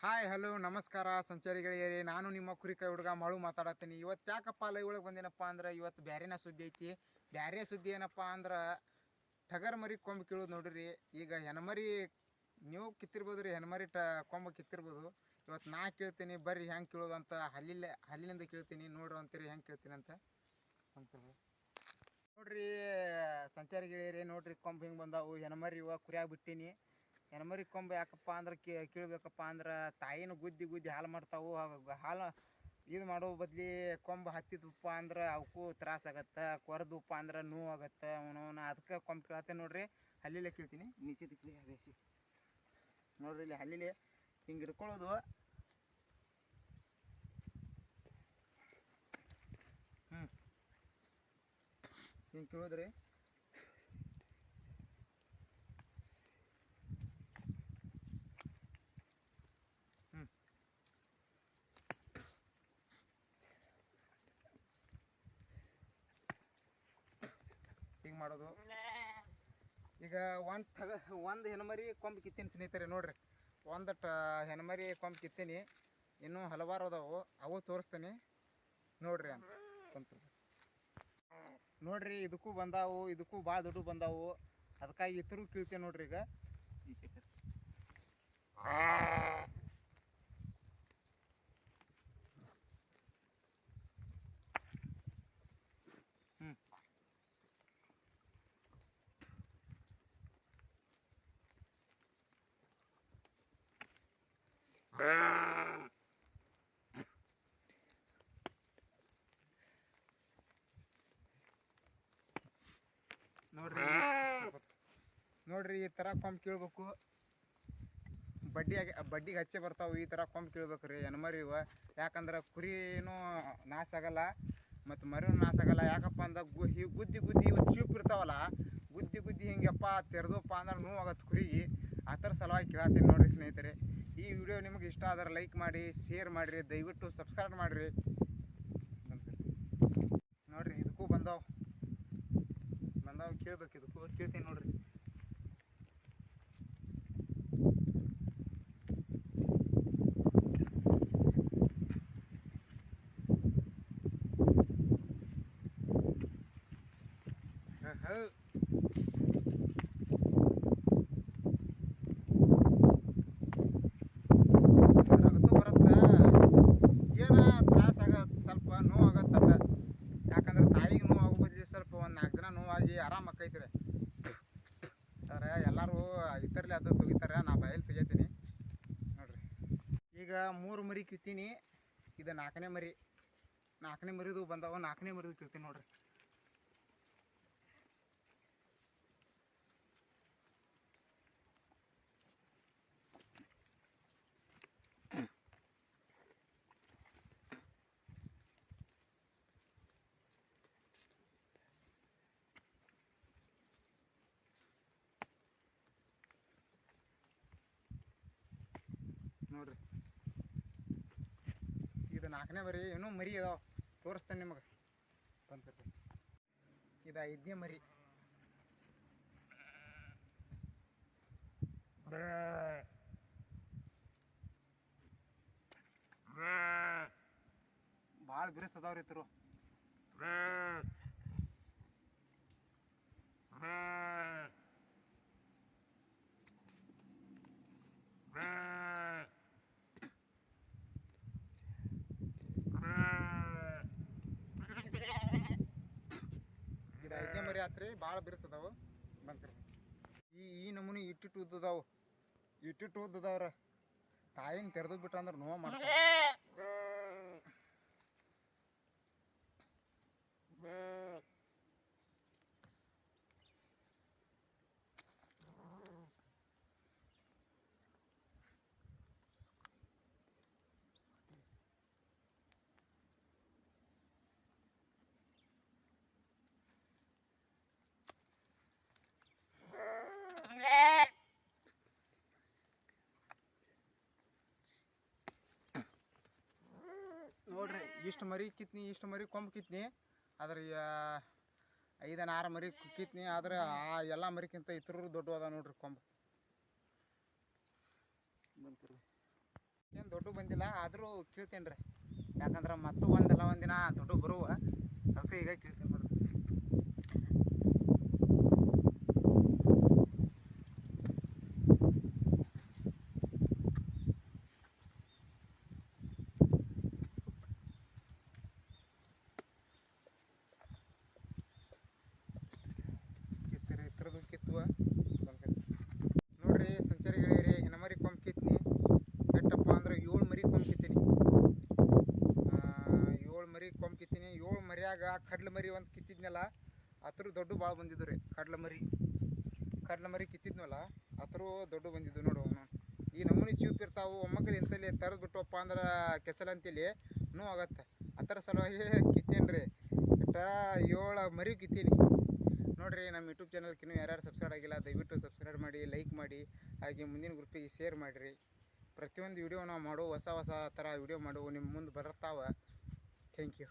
Hi hello ನಮಸ್ಕಾರ ಸಂಚಾರಿಗಳಿಗೆ ನಾನು ನಿಮ್ಮ ಕುರಿಕಾಯಿ ಹುಡುಗ ಮಳು ಮಾತಾಡತ್ತೀನಿ. ಇವತ್ತು ಯಾಕಪ್ಪ ಲೈವ್ ಒಳಗೆ ಬಂದೇನಪ್ಪ ಅಂದ್ರೆ ಇವತ್ತು ಬ್ಯಾರೆನ ಸುದ್ದಿ ಐತಿ. ಬ್ಯಾರೆ ಸುದ್ದಿ ಏನಪ್ಪ ಅಂದ್ರೆ ಟಗರ್ ಮರಿ ಕೊಂಬು ಕೀಳೋದು ನೋಡ್ರಿ. ಈಗ ಹೆಣ್ಮರಿ ನೀವು ಕಿತ್ತಿರ್ಬೋದು ರೀ, ಹೆಣ್ಮರಿ ಟ ಕೊಂಬು ಕಿತ್ತಿರ್ಬೋದು. ಇವತ್ತು ನಾ ಕೇಳ್ತೀನಿ, ಬರ್ರಿ ಹೆಂಗೆ ಕೀಳೋದು ಅಂತ ಹಲ್ಲಿಲ್ಲ, ಹಲ್ಲಿನಿಂದ ಕೇಳ್ತೀನಿ. ನೋಡ್ರಿ ಅಂತೀರಿ ಹೆಂಗೆ ಕೇಳ್ತೀನಿ ಅಂತ. ಅಂತೀರಿ. ನೋಡ್ರಿ ಸಂಚಾರಿಗಳಿರಿ ನೋಡ್ರಿ ಕೊಂಬು ಹಿಂಗೆ ಬಂದಾವು. ಹೆಣ್ಮರಿ ಇವಾಗ ಕುರಿಯಾಗಿ ಬಿಟ್ಟೀನಿ. ಹೆಣ್ಮರಿ ಕೊಂಬ ಯಾಕಪ್ಪ ಅಂದ್ರೆ ಕೀಳ್ಬೇಕಪ್ಪ ಅಂದ್ರೆ ತಾಯಿನ ಗುದ್ದಿ ಗುದ್ದಿ ಹಾಲು ಮಾಡ್ತಾವು. ಹಾಲು ಇದು ಮಾಡೋ ಬದ್ಲಿ ಕೊಂಬ ಹತ್ತಿದ್ವಪ್ಪ ಅಂದ್ರೆ ಅವಕ್ಕೂ ತ್ರಾಸ ಆಗತ್ತೆ, ಕೊರದ್ವಪ್ಪ ಅಂದ್ರೆ ನೋವು ಆಗತ್ತೆ ಅವನವನ ಅದಕ್ಕೆ ಕೊಂಬ ಕೇಳತ್ತೆ ನೋಡ್ರಿ. ಹಲ್ಲಿಲೆ ಕೇಳ್ತೀನಿ. ನಿಶ್ಚಿತಕ್ಕೆ ಅದೇಶಿ ನೋಡ್ರಿ ಇಲ್ಲಿ ಹಲ್ಲಿಲೆ ಹಿಂಗೆ ಹಿಡ್ಕೊಳ್ಳೋದು. ಹ್ಞೂ ಹಿಂಗೆ ಕೀಳೋದ್ರಿ. ಮಾಡೋದು. ಈಗ ಒಂದು ಟಗ ಒಂದು ಹೆಣ್ಮರಿ ಕೊಂಬು ಕಿತ್ತೀನಿ ಸ್ನೇಹಿತರೆ, ನೋಡ್ರಿ. ಒಂದು ಟ, ಹೆಣ್ಮರಿ ಕೊಂಬು ಕಿತ್ತೀನಿ. ಇನ್ನೂ ಹಲವಾರು ಅದಾವು. ಅವು ತೋರಿಸ್ತೀನಿ. ನೋಡ್ರಿ ಅಂತ. ನೋಡ್ರಿ, ಇದಕ್ಕೂ ಬಂದಾವು, ಇದಕ್ಕೂ ಭಾಳ ದುಡ್ಡು ಬಂದಾವು. ಅದಕ್ಕಾಗಿ ಇತರೂ ಕೀಳ್ತೇವೆ ನೋಡ್ರಿ ಈಗ ಹ್ಞೂ ನೋಡ್ರಿ ನೋಡ್ರಿ, ಈ ಥರ ಕೊಂಬ್ ಕೀಳ್ಬೇಕು. ಬಡ್ಡಿಯಾಗಿ ಬಡ್ಡಿಗೆ ಹಚ್ಚೆ ಬರ್ತಾವೆ, ಈ ಥರ ಕೊಂಬ್ ಕೀಳ್ಬೇಕು ರೀ ಹೆಣ್ಮರಿ ಇವ? ಯಾಕಂದ್ರೆ ಕುರಿನೂ ನಾಶ ಆಗಲ್ಲ, ಮತ್ತು ಮರಿನೂ ನಾಶ ಆಗಲ್ಲ. ಯಾಕಪ್ಪ ಅಂದ್ರೆ ಗು ಗುದ್ದಿ ಗುದ್ದಿ ಇವು ಚೂಪ್ ಇರ್ತಾವಲ್ಲ, ಗುದ್ದಿ ಗುದ್ದಿ ಹಿಂಗಪ್ಪ ತೆರೆದಪ್ಪ ಅಂದ್ರೆ ನೋವು ಆಗತ್ತೆ ಕುರಿಗೆ. ಆ ಥರ ಸಲುವಾಗಿ ಕೇಳತ್ತೀನಿ ನೋಡಿರಿ ಸ್ನೇಹಿತರೆ. ಈ ವಿಡಿಯೋ ನಿಮಗೆ ಇಷ್ಟ ಆದರೆ ಲೈಕ್ ಮಾಡಿ ಶೇರ್ ಮಾಡಿರಿ. ದಯವಿಟ್ಟು ಸಬ್ಸ್ಕ್ರೈಬ್ ಮಾಡಿರಿ. ನೋಡ್ರಿ, ಇದಕ್ಕೂ ಬಂದಾವ್. ಬಂದಾವ್ ಕೇಳ್ಬೇಕು, ಇದಕ್ಕೂ ಕೇಳ್ತೀನಿ ನೋಡ್ರಿ. ನೋವಾಗಿ ಸರ, ಎಲ್ಲರೂ ಇತರಲ್ಲಿ ಅದು ತೆಗಿತಾರೆ, ನಾ ಬಾಯಲ್ಲಿ ತೆಗಿತೀನಿ. ನೋಡ್ರಿ. ಈಗ ಮೂರು ಮರಿ ಕಿತ್ತೀನಿ. ಇದು ನಾಲ್ಕನೇ ಮರಿ. ನಾಲ್ಕನೇ ಮರಿದು ಬಂದವ, ನಾಲ್ಕನೇ ಮರಿದು ಕಿತ್ತೀನಿ ನೋಡ್ರಿ. ನೋಡ್ರಿ. ಇದು ನಾಲ್ಕನೇ ಬರೀ ಇನ್ನೂ ಮರಿ ಅದಾವ. ತೋರಿಸ್ತೇನೆ ನಿಮಗೆ. ಬಂತಿರ್ರಿ ಇದು ಐದನೇ ಮರಿ. ಭಾಳ ಬಿರುಸು ಅದಾವ್ರಿ ಇತರು. ಇದು ಆತ್ರಿ ಭಾಳ ಬಿರ್ಸದವು. ಬಂತ್ರಿ. ಈ ಈ ನಮೂನಿ ಇಟ್ಟಿಟ್ಟು ಉದ್ದದವು ಇಟ್ಟಿಟ್ಟು ಉದ್ದದವ್ರ ತಾಯಿನ ತೆರೆದು ಬಿಟ್ಟ ಅಂದ್ರೆ ನೋವು ಮಾಡ್ತಾರೆ ನೋಡ್ರಿ ಇಷ್ಟು ಮರಿ ಕಿತ್ನಿ, ಇಷ್ಟು ಮರಿ ಕೊಂಬು ಕಿತ್ನಿ ಅದ್ರ ಐದನ ಆರು ಮರಿ ಕಿತ್ನಿ, ಆದ್ರೆ ಆ ಎಲ್ಲ ಮರಿಕ್ಕಿಂತ ಇತರರು ದೊಡ್ಡ ನೋಡ್ರಿ ಕೊಂಬು. ಏನು ದೊಡ್ಡ ಬಂದಿಲ್ಲ, ಆದರೂ ಕೇಳ್ತೇನೆ ರೀ. ಯಾಕಂದ್ರೆ ಮತ್ತು ಒಂದಲ್ಲ ಒಂದಿನ ದೊಡ್ಡ ಬರುವ, ಅದಕ್ಕೆ ಈಗ ಕೇಳ್ತೇನೆ ನೋಡ್ರಿ ಕಿತ್ತಿರಿ ಇತ್ರದು ಕಿತ್ತುವ ನೋಡ್ರಿ ಸಂಚಾರಿ ಗೆಳೆಯರಿ ಹೆಣ್ಮರಿ ಕೊಂಬ್ ಕಿತ್ನಿ ಎಷ್ಟಪ್ಪ ಅಂದ್ರೆ ಏಳು ಮರಿ ಕೊಂಬ್ ಕಿತ್ತೀನಿ ಏಳು ಮರಿ ಕೊಂಬ್ ಕಿತ್ತೀನಿ ಏಳು ಮರಿಯಾಗ ಕಡ್ಲ ಮರಿ ಒಂದು ಕಿತ್ತಿದ್ನಲ್ಲ ಅದ್ರ ದೊಡ್ಡ ಭಾಳ ಬಂದಿದ್ದು ರೀ ಕಡ್ಲ ಮರಿ ಕಡ್ಲ ಮರಿ ಕಿತ್ತಿದ್ನಲ್ಲ ಅದ್ರ ದೊಡ್ಡ ಬಂದಿದ್ದು ನೋಡು ಈ ನಮೂನಿ ಚೂಪ್ ಇರ್ತಾವು ಒಮ್ಮಕ್ಕಳು ಇಂತಲ್ಲಿ ತರದ್ ಬಿಟ್ಟವಪ್ಪ ಅಂದ್ರೆ ಕೆಸಲ್ ಅಂತೇಳಿ ನೋ ಆಗತ್ತೆ. ಥರ ಸಲುವಾಗಿ ಕಿತ್ತೇನೆ ರೀ. ಇಷ್ಟ ಏಳು ಮರಿ ಕಿತ್ತೀನಿ. ನೋಡಿರಿ, ನಮ್ಮ ಯೂಟ್ಯೂಬ್ ಚಾನಲ್ಗೆ ಯಾರ್ಯಾರು ಸಬ್ಸ್ಕ್ರೈಬ್ ಆಗಿಲ್ಲ, ದಯವಿಟ್ಟು ಸಬ್ಸ್ಕ್ರೈಬ್ ಮಾಡಿ ಲೈಕ್ ಮಾಡಿ, ಹಾಗೆ ಮುಂದಿನ ಗ್ರೂಪಿಗೆ ಶೇರ್ ಮಾಡಿರಿ. ಪ್ರತಿಯೊಂದು ವಿಡಿಯೋ ನಾವು ಮಾಡು ಹೊಸ ಹೊಸ ಥರ ವಿಡಿಯೋ ಮಾಡು ನಿಮ್ಮ ಮುಂದೆ ಬರ್ತಾವ. Thank you